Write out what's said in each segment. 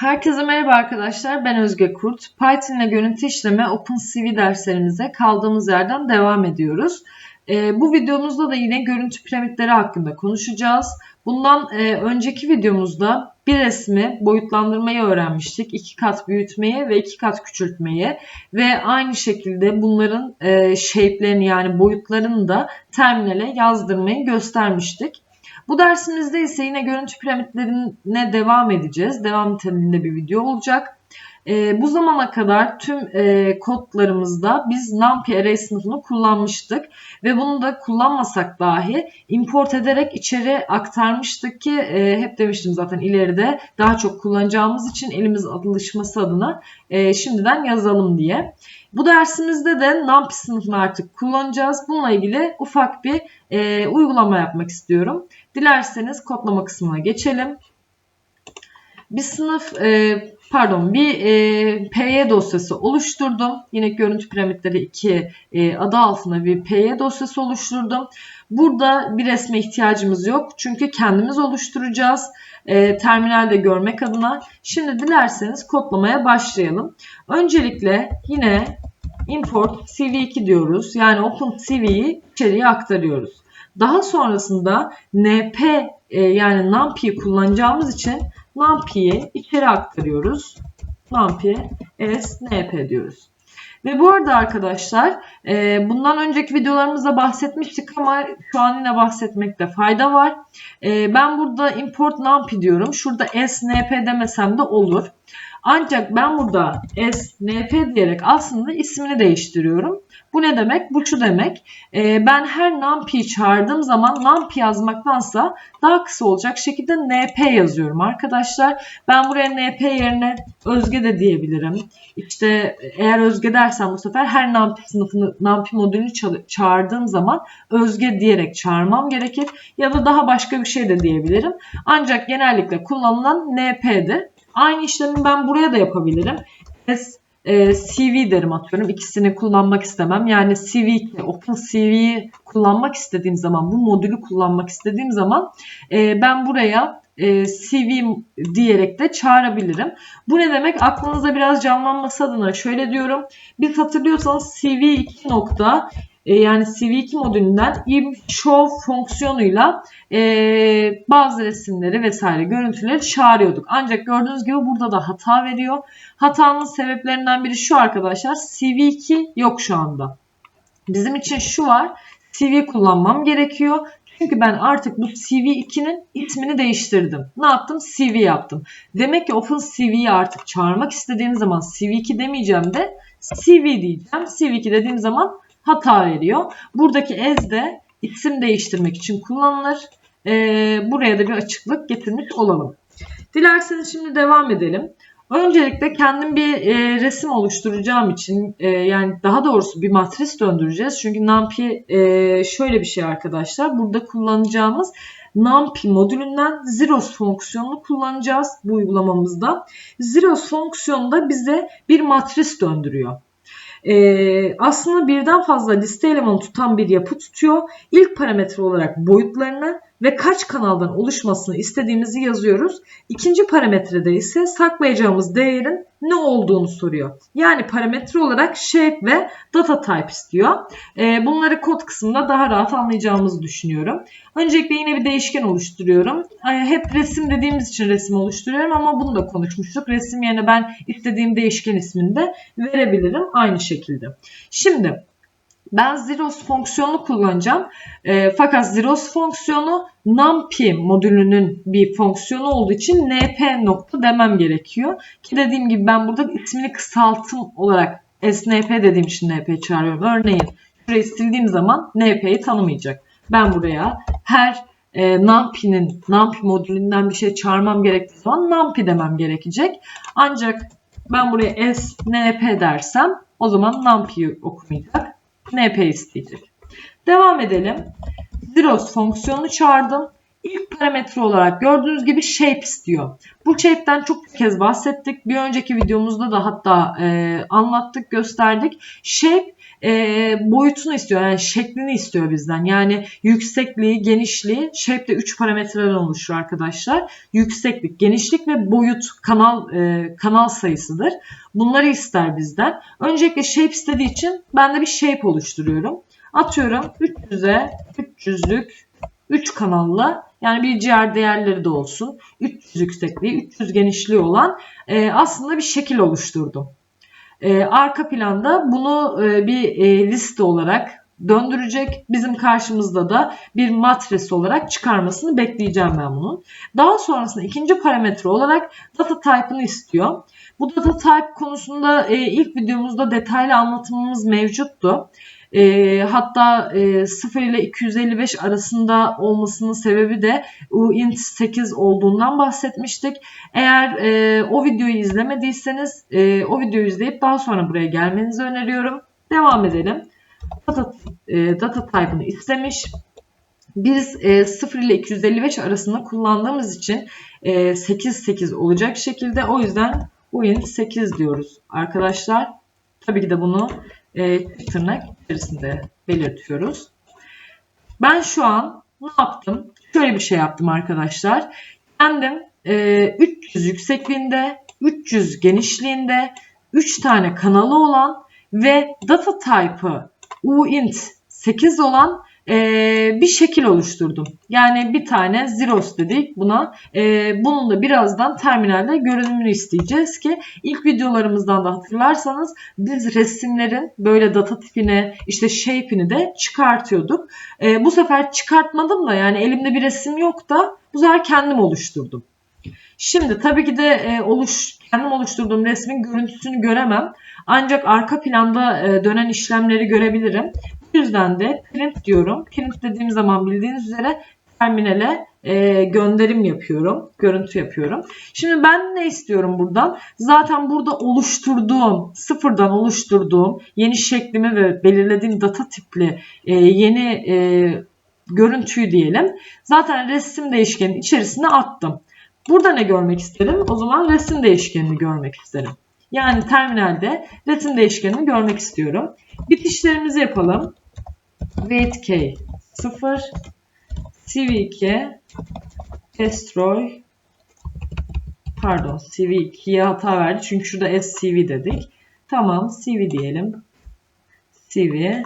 Herkese merhaba arkadaşlar. Ben Özge Kurt. Python ile görüntü işleme OpenCV derslerimize kaldığımız yerden devam ediyoruz. Ee, bu videomuzda da yine görüntü piramitleri hakkında konuşacağız. Bundan e, önceki videomuzda bir resmi boyutlandırmayı öğrenmiştik. iki kat büyütmeyi ve iki kat küçültmeyi ve aynı şekilde bunların e, shape'lerini yani boyutlarını da terminale yazdırmayı göstermiştik. Bu dersimizde ise yine görüntü piramitlerine devam edeceğiz. Devam niteliğinde bir video olacak. E, bu zamana kadar tüm e, kodlarımızda biz NumPy array sınıfını kullanmıştık ve bunu da kullanmasak dahi import ederek içeri aktarmıştık ki e, hep demiştim zaten ileride daha çok kullanacağımız için elimiz alışması adına e, şimdiden yazalım diye. Bu dersimizde de NumPy sınıfını artık kullanacağız. Bununla ilgili ufak bir e, uygulama yapmak istiyorum. Dilerseniz kodlama kısmına geçelim. Bir sınıf e, pardon bir e, PY dosyası oluşturdum. Yine görüntü piramitleri 2 e, adı altında bir PY dosyası oluşturdum. Burada bir resme ihtiyacımız yok. Çünkü kendimiz oluşturacağız. E, terminalde görmek adına. Şimdi dilerseniz kodlamaya başlayalım. Öncelikle yine import cv2 diyoruz. Yani OpenCV'yi içeriye aktarıyoruz. Daha sonrasında np e, yani numpy kullanacağımız için numpy'yi içeri aktarıyoruz. numpy s np diyoruz. Ve bu arada arkadaşlar e, bundan önceki videolarımızda bahsetmiştik ama şu an yine bahsetmekte fayda var. E, ben burada import numpy diyorum. Şurada s np demesem de olur. Ancak ben burada s, np diyerek aslında ismini değiştiriyorum. Bu ne demek? Bu şu demek. E, ben her numpy çağırdığım zaman numpy yazmaktansa daha kısa olacak şekilde np yazıyorum arkadaşlar. Ben buraya np yerine özge de diyebilirim. İşte eğer özge dersem bu sefer her numpy sınıfını, numpy modülünü çağırdığım zaman özge diyerek çağırmam gerekir. Ya da daha başka bir şey de diyebilirim. Ancak genellikle kullanılan np'dir. Aynı işlemi ben buraya da yapabilirim. S e, CV derim atıyorum. İkisini kullanmak istemem. Yani CV, Open CV'yi kullanmak istediğim zaman, bu modülü kullanmak istediğim zaman e, ben buraya e, CV diyerek de çağırabilirim. Bu ne demek? Aklınıza biraz canlanması adına şöyle diyorum. Biz hatırlıyorsanız CV2 nokta e, yani CV2 modülünden show fonksiyonuyla e, bazı resimleri vesaire görüntüleri çağırıyorduk. Ancak gördüğünüz gibi burada da hata veriyor. Hatanın sebeplerinden biri şu arkadaşlar. CV2 yok şu anda. Bizim için şu var. CV kullanmam gerekiyor. Çünkü ben artık bu CV2'nin ismini değiştirdim. Ne yaptım? CV yaptım. Demek ki Open CV'yi artık çağırmak istediğim zaman CV2 demeyeceğim de CV diyeceğim. CV2 dediğim zaman hata veriyor. Buradaki as de isim değiştirmek için kullanılır. Ee, buraya da bir açıklık getirmiş olalım. Dilerseniz şimdi devam edelim. Öncelikle kendim bir e, resim oluşturacağım için e, yani daha doğrusu bir matris döndüreceğiz. Çünkü NumPy e, şöyle bir şey arkadaşlar. Burada kullanacağımız NumPy modülünden zeros fonksiyonunu kullanacağız bu uygulamamızda. Zeros fonksiyonu da bize bir matris döndürüyor. Ee, aslında birden fazla liste elemanı tutan bir yapı tutuyor. İlk parametre olarak boyutlarını ve kaç kanaldan oluşmasını istediğimizi yazıyoruz. İkinci parametrede ise saklayacağımız değerin ne olduğunu soruyor. Yani parametre olarak shape ve data type istiyor. Ee, bunları kod kısmında daha rahat anlayacağımızı düşünüyorum. Öncelikle yine bir değişken oluşturuyorum. Hep resim dediğimiz için resim oluşturuyorum ama bunu da konuşmuştuk. Resim yerine ben istediğim değişken ismini de verebilirim aynı şekilde. Şimdi ben zeros fonksiyonunu kullanacağım. E, fakat zeros fonksiyonu numpy modülünün bir fonksiyonu olduğu için np nokta demem gerekiyor. Ki dediğim gibi ben burada ismini kısaltım olarak snp dediğim için np çağırıyorum. Örneğin şurayı sildiğim zaman np'yi tanımayacak. Ben buraya her e, numpy'nin numpy modülünden bir şey çağırmam gerektiği zaman numpy demem gerekecek. Ancak ben buraya snp dersem o zaman numpy'yi okumayacak np isteyecek. Devam edelim. Zeros fonksiyonunu çağırdım. İlk parametre olarak gördüğünüz gibi shape istiyor. Bu shape'den çok kez bahsettik. Bir önceki videomuzda da hatta e, anlattık, gösterdik. Shape e, boyutunu istiyor. Yani şeklini istiyor bizden. Yani yüksekliği, genişliği, shape de 3 parametreden oluşuyor arkadaşlar. Yükseklik, genişlik ve boyut kanal e, kanal sayısıdır. Bunları ister bizden. Öncelikle shape istediği için ben de bir shape oluşturuyorum. Atıyorum 300'e 300'lük 3 kanallı yani bir ciğer değerleri de olsun. 300 yüksekliği, 300 genişliği olan e, aslında bir şekil oluşturdum. E, arka planda bunu e, bir e, liste olarak döndürecek. Bizim karşımızda da bir matris olarak çıkarmasını bekleyeceğim ben bunun. Daha sonrasında ikinci parametre olarak data type'ını istiyor. Bu data type konusunda e, ilk videomuzda detaylı anlatımımız mevcuttu. E, hatta e, 0 ile 255 arasında olmasının sebebi de uint 8 olduğundan bahsetmiştik. Eğer e, o videoyu izlemediyseniz e, o videoyu izleyip daha sonra buraya gelmenizi öneriyorum. Devam edelim. Data, e, data type'ını istemiş. Biz e, 0 ile 255 arasında kullandığımız için e, 8 8 olacak şekilde o yüzden uint 8 diyoruz arkadaşlar. Tabii ki de bunu e, tırnak içerisinde belirtiyoruz. Ben şu an ne yaptım? Şöyle bir şey yaptım arkadaşlar. Kendim e, 300 yüksekliğinde, 300 genişliğinde 3 tane kanalı olan ve data type'ı uint 8 olan e, bir şekil oluşturdum. Yani bir tane zeros dedik buna. E, bunun da birazdan terminalde görünümünü isteyeceğiz ki ilk videolarımızdan da hatırlarsanız biz resimlerin böyle data tipini işte shape'ini de çıkartıyorduk. E, bu sefer çıkartmadım da yani elimde bir resim yok da bu sefer kendim oluşturdum. Şimdi tabii ki de e, oluş kendim oluşturduğum resmin görüntüsünü göremem. Ancak arka planda e, dönen işlemleri görebilirim. Bu yüzden de print diyorum. Print dediğim zaman bildiğiniz üzere terminale e, gönderim yapıyorum. Görüntü yapıyorum. Şimdi ben ne istiyorum buradan? Zaten burada oluşturduğum, sıfırdan oluşturduğum yeni şeklimi ve belirlediğim data tipli e, yeni e, görüntüyü diyelim. Zaten resim değişkenin içerisine attım. Burada ne görmek isterim? O zaman resim değişkenini görmek isterim. Yani terminalde resim değişkenini görmek istiyorum. Bitişlerimizi yapalım. Weight k 0 cv2 destroy pardon cv2'ye hata verdi. Çünkü şurada scv dedik. Tamam cv diyelim. cv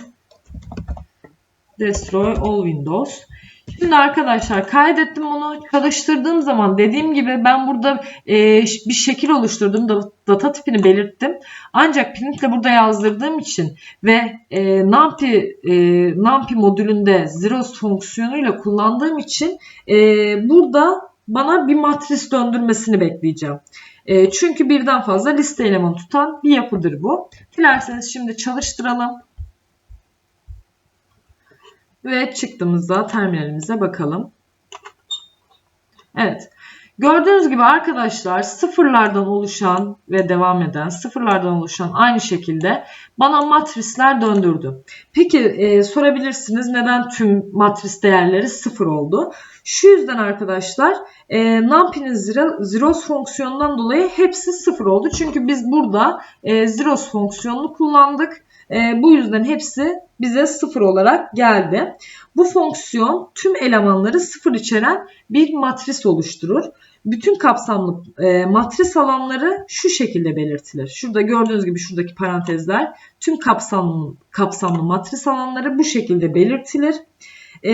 destroy all windows. Şimdi arkadaşlar kaydettim bunu çalıştırdığım zaman dediğim gibi ben burada e, bir şekil oluşturdum data tipini belirttim. Ancak printle burada yazdırdığım için ve e, NumPy, e, NumPy modülünde zeros fonksiyonuyla kullandığım için e, burada bana bir matris döndürmesini bekleyeceğim. E, çünkü birden fazla liste elemanı tutan bir yapıdır bu. Dilerseniz şimdi çalıştıralım. Ve çıktığımızda terminalimize bakalım. Evet. Gördüğünüz gibi arkadaşlar sıfırlardan oluşan ve devam eden sıfırlardan oluşan aynı şekilde bana matrisler döndürdü. Peki e, sorabilirsiniz neden tüm matris değerleri sıfır oldu? Şu yüzden arkadaşlar e, NumPy'nin zeros fonksiyonundan dolayı hepsi sıfır oldu. Çünkü biz burada e, zeros fonksiyonunu kullandık. E, bu yüzden hepsi bize sıfır olarak geldi. Bu fonksiyon tüm elemanları sıfır içeren bir matris oluşturur. Bütün kapsamlı e, matris alanları şu şekilde belirtilir. Şurada gördüğünüz gibi şuradaki parantezler tüm kapsamlı, kapsamlı matris alanları bu şekilde belirtilir. E,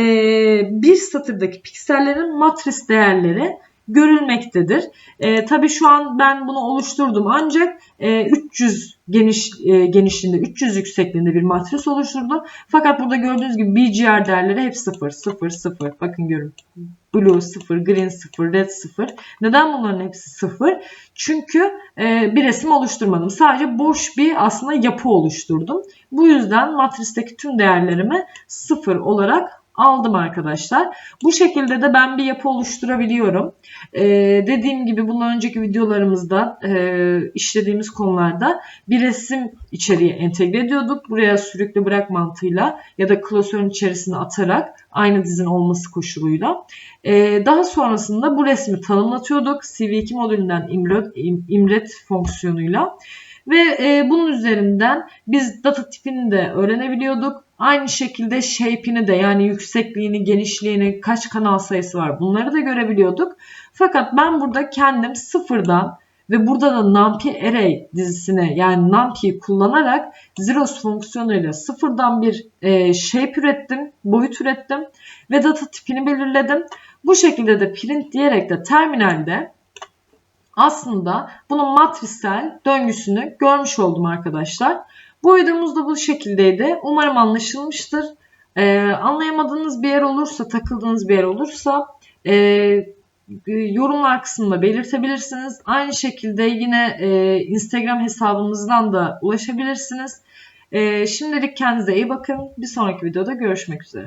bir satırdaki piksellerin matris değerleri görülmektedir. E, tabii şu an ben bunu oluşturdum ancak e, 300 geniş e, genişliğinde 300 yüksekliğinde bir matris oluşturdum. Fakat burada gördüğünüz gibi BGR değerleri hep 0 0 0. Bakın görün. Blue 0, green 0, red 0. Neden bunların hepsi 0? Çünkü e, bir resim oluşturmadım. Sadece boş bir aslında yapı oluşturdum. Bu yüzden matristeki tüm değerlerimi 0 olarak aldım arkadaşlar. Bu şekilde de ben bir yapı oluşturabiliyorum. Ee, dediğim gibi bundan önceki videolarımızda e, işlediğimiz konularda bir resim içeriye entegre ediyorduk. Buraya sürükle bırak mantığıyla ya da klasörün içerisine atarak aynı dizin olması koşuluyla. Ee, daha sonrasında bu resmi tanımlatıyorduk. CV2 modülünden imret, imret fonksiyonuyla. Ve e, bunun üzerinden biz data tipini de öğrenebiliyorduk. Aynı şekilde shape'ini de yani yüksekliğini, genişliğini, kaç kanal sayısı var bunları da görebiliyorduk. Fakat ben burada kendim sıfırdan ve burada da NumPy Array dizisine yani NumPy'yi kullanarak zeros fonksiyonuyla sıfırdan bir e, shape ürettim, boyut ürettim ve data tipini belirledim. Bu şekilde de print diyerek de terminalde aslında bunun matrisel döngüsünü görmüş oldum arkadaşlar. Bu videomuz da bu şekildeydi. Umarım anlaşılmıştır. Ee, anlayamadığınız bir yer olursa, takıldığınız bir yer olursa e, yorumlar kısmında belirtebilirsiniz. Aynı şekilde yine e, Instagram hesabımızdan da ulaşabilirsiniz. E, şimdilik kendinize iyi bakın. Bir sonraki videoda görüşmek üzere.